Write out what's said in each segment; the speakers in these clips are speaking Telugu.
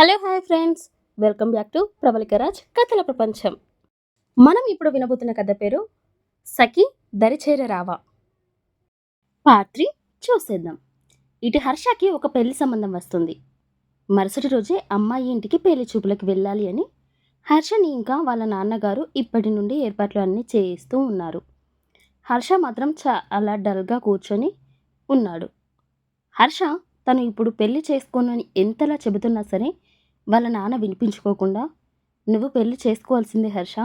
Hello hi friends. Welcome back to ప్రబలికరాజ్ కథల ప్రపంచం. మనం ఇప్పుడు వినబోతున్న కథ పేరు సఖి దరిచేర రావా. పాత్రి చూసేద్దాం. ఇటు హర్షకి ఒక పెళ్ళి సంబంధం వస్తుంది. మరుసటి రోజే అమ్మాయి ఇంటికి పెళ్ళి చూపులకు వెళ్ళాలి అని హర్షని ఇంకా వాళ్ళ నాన్నగారు ఇప్పటి నుండి ఏర్పాట్లు అన్నీ చేయిస్తూ ఉన్నారు. హర్ష మాత్రం చాలా డల్గా కూర్చొని ఉన్నాడు. హర్ష తను ఇప్పుడు పెళ్ళి చేసుకోనని ఎంతలా చెబుతున్నా సరే వాళ్ళ నాన్న వినిపించుకోకుండా నువ్వు పెళ్ళి చేసుకోవాల్సిందే హర్ష.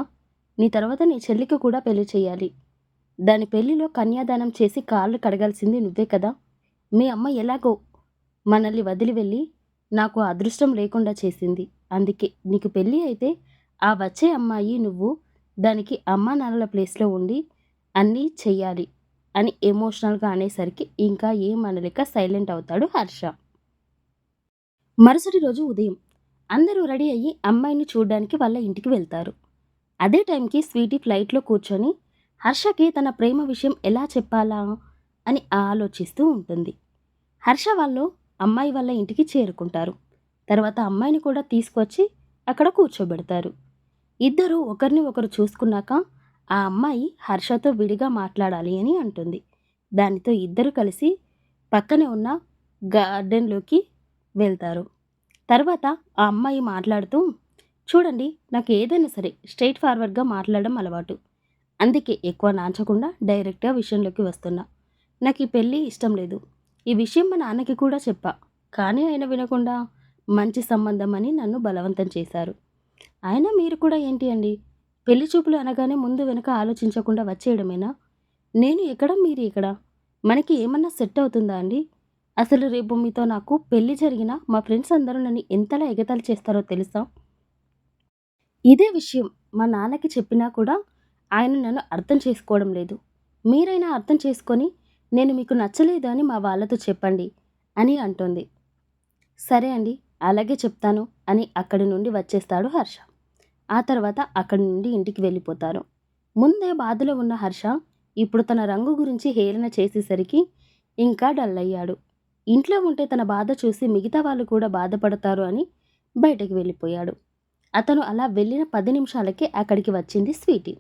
నీ తర్వాత నీ చెల్లికి కూడా పెళ్ళి చేయాలి. దాని పెళ్ళిలో కన్యాదానం చేసి కాళ్ళు కడగాల్సింది నువ్వే కదా. మీ అమ్మ ఎలాగో మనల్ని వదిలి వెళ్ళి నాకు అదృష్టం లేకుండా చేసింది. అందుకే నీకు పెళ్ళి అయితే ఆ వచ్చే అమ్మాయి నువ్వు దానికి అమ్మా నాన్నల ప్లేస్లో ఉండి అన్నీ చెయ్యాలి అని ఎమోషనల్గా అనేసరికి ఇంకా ఏం అనలేక సైలెంట్ అవుతాడు హర్ష. మరుసటి రోజు ఉదయం అందరూ రెడీ అయ్యి అమ్మాయిని చూడడానికి వాళ్ళ ఇంటికి వెళ్తారు. అదే టైంకి స్వీటీ ఫ్లైట్లో కూర్చొని హర్షకి తన ప్రేమ విషయం ఎలా చెప్పాలా అని ఆలోచిస్తూ ఉంటుంది. హర్ష వాళ్ళు అమ్మాయి వాళ్ళ ఇంటికి చేరుకుంటారు. తర్వాత అమ్మాయిని కూడా తీసుకొచ్చి అక్కడ కూర్చోబెడతారు. ఇద్దరు ఒకరిని ఒకరు చూసుకున్నాక ఆ అమ్మాయి హర్షతో విడిగా మాట్లాడాలి అని అంటుంది. దానితో ఇద్దరు కలిసి పక్కనే ఉన్న గార్డెన్లోకి వెళ్తారు. తర్వాత ఆ అమ్మాయి మాట్లాడుతూ చూడండి నాకు ఏదైనా సరే స్ట్రైట్ ఫార్వర్డ్గా మాట్లాడడం అలవాటు. అందుకే ఎక్కువ నాంచకుండా డైరెక్ట్గా విషయంలోకి వస్తున్నా. నాకు ఈ పెళ్ళి ఇష్టం లేదు. ఈ విషయం మా నాన్నకి కూడా చెప్పా. కానీ ఆయన వినకుండా మంచి సంబంధం అని నన్ను బలవంతం చేశారు. అయినా మీరు కూడా ఏంటి అండి? పెళ్ళి చూపులు అనగానే ముందు వెనక ఆలోచించకుండా వచ్చేయడమేనా? నేను ఎక్కడ మీరు ఎక్కడ మనకి ఏమన్నా సెట్ అవుతుందా అండి? అసలు రేపు మీతో నాకు పెళ్ళి జరిగిన మా ఫ్రెండ్స్ అందరూ నన్ను ఎంతలా ఎగతాలు చేస్తారో తెలుసా? ఇదే విషయం మా నాన్నకి చెప్పినా కూడా ఆయన నన్ను అర్థం చేసుకోవడం లేదు. మీరైనా అర్థం చేసుకొని నేను మీకు నచ్చలేదు అని మా వాళ్ళతో చెప్పండి అని అంటుంది. సరే అండి అలాగే చెప్తాను అని అక్కడి నుండి వచ్చేస్తాడు హర్ష. ఆ తర్వాత అక్కడి నుండి ఇంటికి వెళ్ళిపోతారు. ముందే బాధలో ఉన్న హర్ష ఇప్పుడు తన రంగు గురించి హేళన చేసేసరికి ఇంకా డల్ అయ్యాడు. ఇంట్లో ఉంటే తన బాధ చూసి మిగతా వాళ్ళు కూడా బాధపడతారు అని బయటకు వెళ్ళిపోయాడు. అతను అలా వెళ్ళిన పది నిమిషాలకే అక్కడికి వచ్చింది స్వీటీ.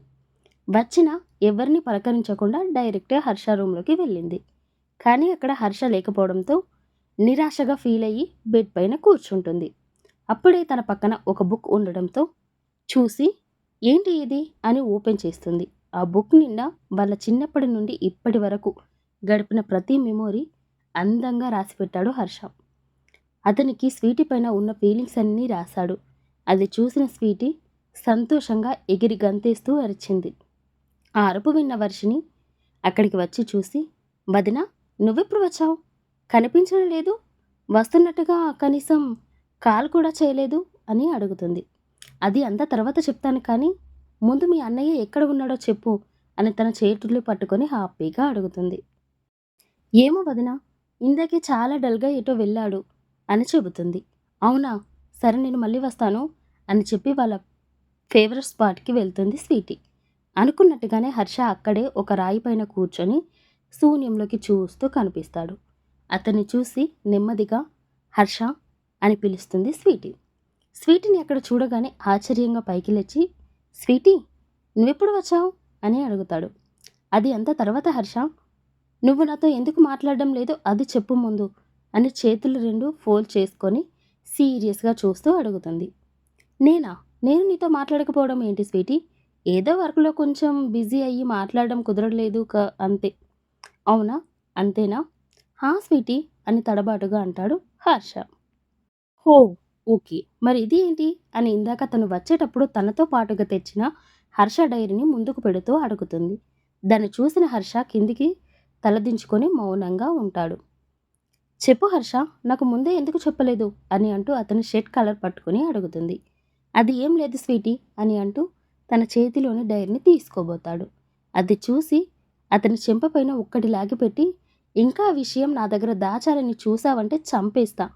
వచ్చిన ఎవరిని పలకరించకుండా డైరెక్ట్గా హర్ష రూమ్లోకి వెళ్ళింది. కానీ అక్కడ హర్ష లేకపోవడంతో నిరాశగా ఫీల్ అయ్యి బెడ్ పైన కూర్చుంటుంది. అప్పుడే తన పక్కన ఒక బుక్ ఉండడంతో చూసి ఏంటి ఇది? అని ఓపెన్ చేస్తుంది. ఆ బుక్ నిండా వాళ్ళ చిన్నప్పటి నుండి ఇప్పటి వరకు గడిపిన ప్రతి మెమొరీ అందంగా రాసిపెట్టాడు హర్ష. అతనికి స్వీటీ పైన ఉన్న ఫీలింగ్స్ అన్నీ రాశాడు. అది చూసిన స్వీటీ సంతోషంగా ఎగిరి గంతేస్తూ అరిచింది. ఆ అరుపు విన్న వర్షిని అక్కడికి వచ్చి చూసి వదిన నువ్వెప్పుడు వచ్చావు? కనిపించడం లేదు. వస్తున్నట్టుగా కనీసం కాల్ కూడా చేయలేదు అని అడుగుతుంది. అది అంతా తర్వాత చెప్తాను కానీ ముందు మీ అన్నయ్య ఎక్కడ ఉన్నాడో చెప్పు అని తన చేతులు పట్టుకొని హ్యాపీగా అడుగుతుంది. ఏమో వదిన ఇందాకే చాలా డల్గా ఎటో వెళ్ళాడు అని చెబుతుంది. అవునా? సరే నేను మళ్ళీ వస్తాను అని చెప్పి వాళ్ళ ఫేవరెట్ స్పాట్కి వెళ్తుంది స్వీటీ. అనుకున్నట్టుగానే హర్ష అక్కడే ఒక రాయి పైన కూర్చొని శూన్యంలోకి చూస్తూ కనిపిస్తాడు. అతన్ని చూసి నెమ్మదిగా హర్ష అని పిలుస్తుంది స్వీటీ. స్వీటీని అక్కడ చూడగానే ఆశ్చర్యంగా పైకి లేచి స్వీటీ నువ్వెప్పుడు వచ్చావు? అని అడుగుతాడు. అది అంత తర్వాత హర్ష. నువ్వు నాతో ఎందుకు మాట్లాడడం లేదో? అది చెప్పు ముందు అని చేతులు రెండు ఫోల్డ్ చేసుకొని సీరియస్గా చూస్తూ అడుగుతుంది. నేనా? నేను నీతో మాట్లాడకపోవడం ఏంటి స్వీటీ? ఏదో వర్క్లో కొంచెం బిజీ అయ్యి మాట్లాడడం కుదరలేదు క అంతే. అవునా? అంతేనా? హా స్వీటీ అని తడబాటుగా అంటాడు హర్ష. హో ఓకే. మరి ఇది ఏంటి? అని ఇందాక తను వచ్చేటప్పుడు తనతో పాటుగా తెచ్చిన హర్ష డైరీని ముందుకు పెడుతూ అడుగుతుంది. దాన్ని చూసిన హర్ష కిందికి తలదించుకొని మౌనంగా ఉంటాడు. చెప్పు హర్ష నాకు ముందే ఎందుకు చెప్పలేదు? అని అంటూ అతని షర్ట్ కలర్ పట్టుకుని అడుగుతుంది. అది ఏం లేదు స్వీటీ అని అంటూ తన చేతిలోని డైరీని తీసుకోబోతాడు. అది చూసి అతని చెంపపైన ఒక్కటి లాగిపెట్టి ఇంకా విషయం నా దగ్గర దాచాలని చూసావంటే చంపేస్తా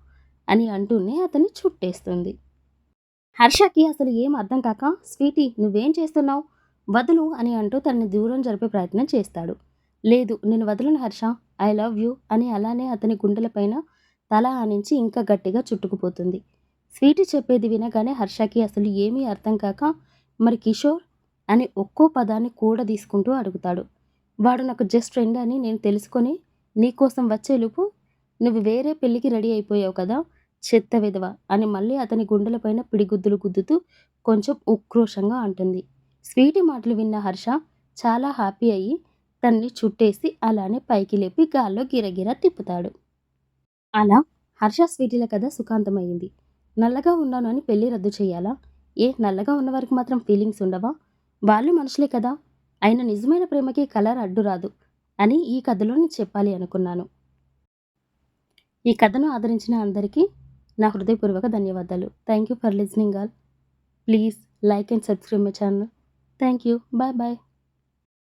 అని అంటూనే అతన్ని చుట్టేస్తుంది. హర్షకి అసలు ఏం అర్థం కాక స్వీటీ నువ్వేం చేస్తున్నావు? వదులు అని అంటూ తనని దూరం జరిపే ప్రయత్నం చేస్తాడు. లేదు నేను వదలను హర్ష. ఐ లవ్ యూ అని అలానే అతని గుండెలపైన తల ఆనించి ఇంకా గట్టిగా చుట్టుకుపోతుంది. స్వీటీ చెప్పేది వినగానే హర్షకి అసలు ఏమీ అర్థం కాక మరి కిషోర్? అని ఒక్కో పదాన్ని కూడా తీసుకుంటూ అడుగుతాడు. వాడు నాకు జస్ట్ ఫ్రెండ్ అని నేను తెలుసుకొని నీకోసం వచ్చేలోపు నువ్వు వేరే పెళ్ళికి రెడీ అయిపోయావు కదా చెత్త విధవ అని మళ్ళీ అతని గుండెలపైన పిడిగుద్దులు గుద్దుతూ కొంచెం ఉక్రోషంగా అంటుంది. స్వీటీ మాటలు విన్న హర్ష చాలా హ్యాపీ అయ్యి తన్ని చుట్టేసి అలానే పైకి లేపి గాల్లో గిరగిర తిప్పుతాడు. అలా హర్ష స్వీటీల కథ సుఖాంతమైంది నల్లగా ఉన్నాను అని పెళ్ళి రద్దు చేయాలా? ఏ నల్లగా ఉన్న వారికి మాత్రం ఫీలింగ్స్ ఉండవా? వాళ్ళు మనుషులే కదా. అయిన నిజమైన ప్రేమకి కలర్ అడ్డు రాదు అని ఈ కథలో నేను చెప్పాలి అనుకున్నాను. ఈ కథను ఆదరించిన అందరికీ నా హృదయపూర్వక ధన్యవాదాలు. Thank you for listening all. Please like and subscribe my channel. Thank you. Bye bye.